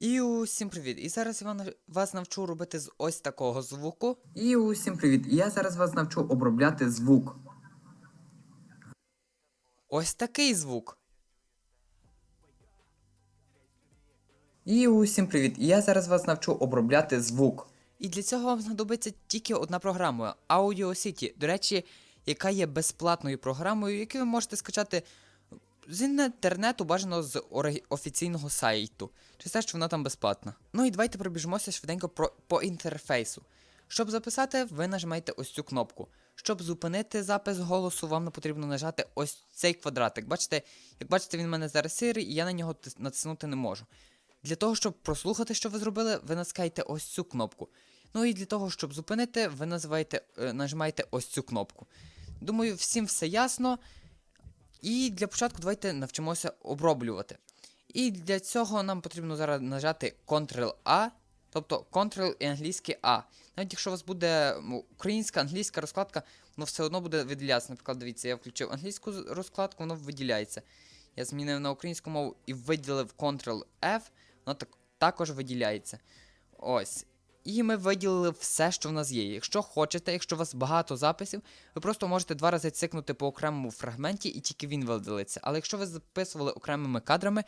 І усім привіт! І зараз я вас навчу робити з ось такого звуку. І усім привіт! І я зараз вас навчу обробляти звук. Ось такий звук. І усім привіт! І я зараз вас навчу обробляти звук. І для цього вам знадобиться тільки одна програма Audio City, до речі, яка є безплатною програмою, яку ви можете скачати з інтернету, бажано з офіційного сайту. Через те, що вона там безплатна. Ну і давайте пробіжмося швиденько про, по інтерфейсу. Щоб записати, ви нажимаєте ось цю кнопку. Щоб зупинити запис голосу, вам не потрібно нажати ось цей квадратик. Бачите, як бачите, він в мене зараз сірий, і я на нього тис- натиснути не можу. Для того, щоб прослухати, що ви зробили, ви натискаєте ось цю кнопку. Ну і для того, щоб зупинити, ви називаєте, е, нажимаєте ось цю кнопку. Думаю, всім все ясно. І для початку давайте навчимося оброблювати. І для цього нам потрібно зараз нажати Ctrl-A, тобто Ctrl і англійське A. Навіть якщо у вас буде м, українська, англійська розкладка, воно все одно буде виділятися. Наприклад, дивіться, я включив англійську розкладку, воно виділяється. Я змінив на українську мову і виділив Ctrl-F, воно так, також виділяється. Ось. І ми виділили все, що в нас є. Якщо хочете, якщо у вас багато записів, ви просто можете два рази цикнути по окремому фрагменті, і тільки він видалиться. Але якщо ви записували окремими кадрами,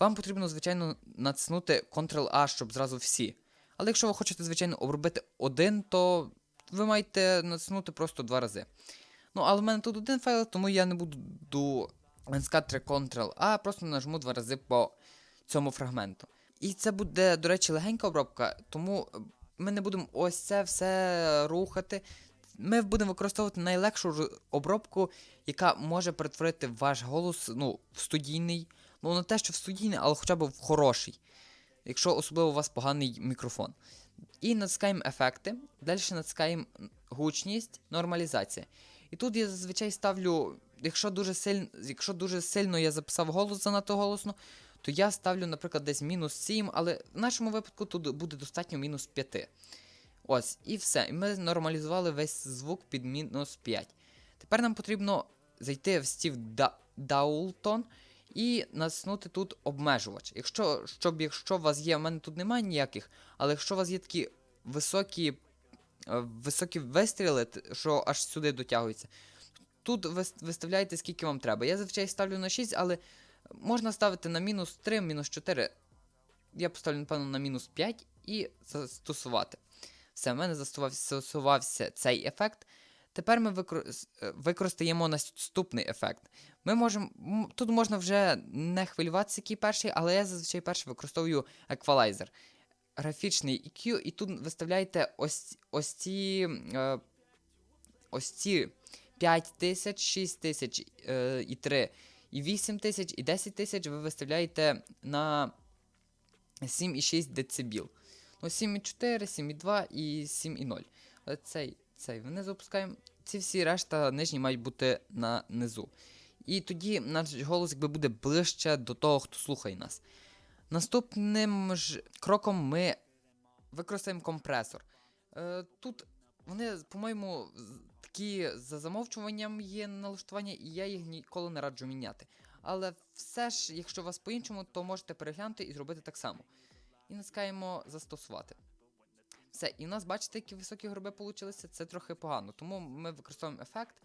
вам потрібно, звичайно, натиснути Ctrl-A, щоб зразу всі. Але якщо ви хочете, звичайно, обробити один, то ви маєте натиснути просто два рази. Ну, але в мене тут один файл, тому я не буду натискати Ctrl-A, просто нажму два рази по цьому фрагменту. І це буде, до речі, легенька обробка, тому е, ми не будемо ось це все рухати. Ми будемо використовувати найлегшу обробку, яка може перетворити ваш голос ну, в студійний. Ну, не те, що в студійний, але хоча б в хороший. Якщо особливо у вас поганий мікрофон. І натискаємо ефекти. Далі натискаємо гучність, нормалізація. І тут я зазвичай ставлю, якщо дуже сильно, якщо дуже сильно я записав голос занадто голосно, то я ставлю, наприклад, десь мінус 7, але в нашому випадку тут буде достатньо мінус 5. Ось, і все. І ми нормалізували весь звук під мінус 5. Тепер нам потрібно зайти в Steve Да- Даултон і натиснути тут обмежувач. Якщо, щоб, якщо у вас є, в мене тут немає ніяких, але якщо у вас є такі високі, е, високі вистріли, що аж сюди дотягуються, тут ви виставляєте скільки вам треба. Я зазвичай ставлю на 6, але можна ставити на мінус 3, мінус 4. Я поставлю, напевно, на мінус 5 і застосувати. Все, в мене застосувався цей ефект. Тепер ми е, використаємо наступний ефект. Ми можемо. Тут можна вже не хвилюватися, який перший, але я зазвичай перший використовую еквалайзер. Графічний EQ, і тут виставляєте ось, ось ці. Е, ось ці 5 тисяч, 6 тисяч е, і 3, і 8 тисяч, і 10 тисяч ви виставляєте на 7,6 дБ. Ну, 7,4, 7,2 і 7,0. Але цей, цей не запускаємо. Ці всі решта нижні мають бути на низу. І тоді наш голос якби буде ближче до того, хто слухає нас. Наступним ж кроком ми використаємо компресор. Е, тут вони, по-моєму, такі за замовчуванням є налаштування, і я їх ніколи не раджу міняти. Але все ж, якщо у вас по-іншому, то можете переглянути і зробити так само. І натискаємо застосувати. Все, і в нас, бачите, які високі гроби получилися, це трохи погано. Тому ми використовуємо ефект.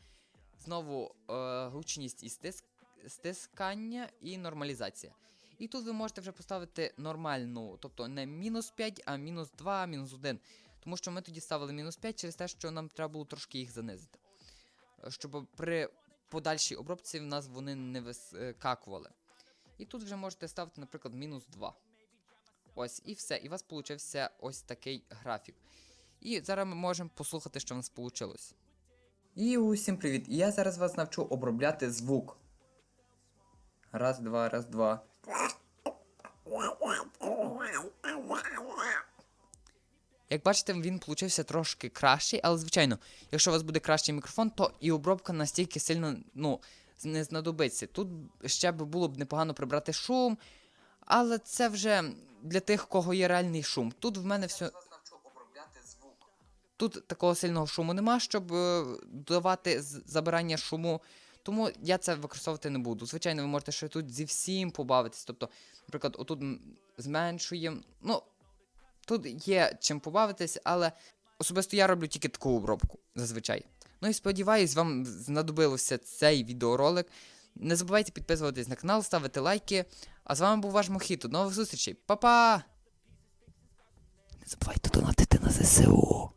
Знову е, гучність і стиск, стискання і нормалізація. І тут ви можете вже поставити нормальну, тобто не мінус 5, а мінус 2, мінус 1. Тому що ми тоді ставили мінус 5 через те, що нам треба було трошки їх занизити. Е, Щоб при подальшій обробці в нас вони не вискакували. І тут вже можете ставити, наприклад, мінус 2. Ось, і все. І у вас получився ось такий графік. І зараз ми можемо послухати, що в нас вийшло. І усім привіт! Я зараз вас навчу обробляти звук. Раз, два, раз, два. Як бачите, він получився трошки кращий, але звичайно, якщо у вас буде кращий мікрофон, то і обробка настільки сильно ну, не знадобиться. Тут ще б було б непогано прибрати шум, але це вже для тих, кого є реальний шум. Тут в мене все. Тут такого сильного шуму нема, щоб е, давати забирання шуму. Тому я це використовувати не буду. Звичайно, ви можете ще тут зі всім побавитись. Тобто, наприклад, отут зменшуємо. Ну, тут є чим побавитись, але особисто я роблю тільки таку обробку зазвичай. Ну і сподіваюсь, вам знадобилося цей відеоролик. Не забувайте підписуватись на канал, ставити лайки. А з вами був ваш Мохіто. До нових зустрічей. Па-па! Не забувайте донатити на ЗСУ.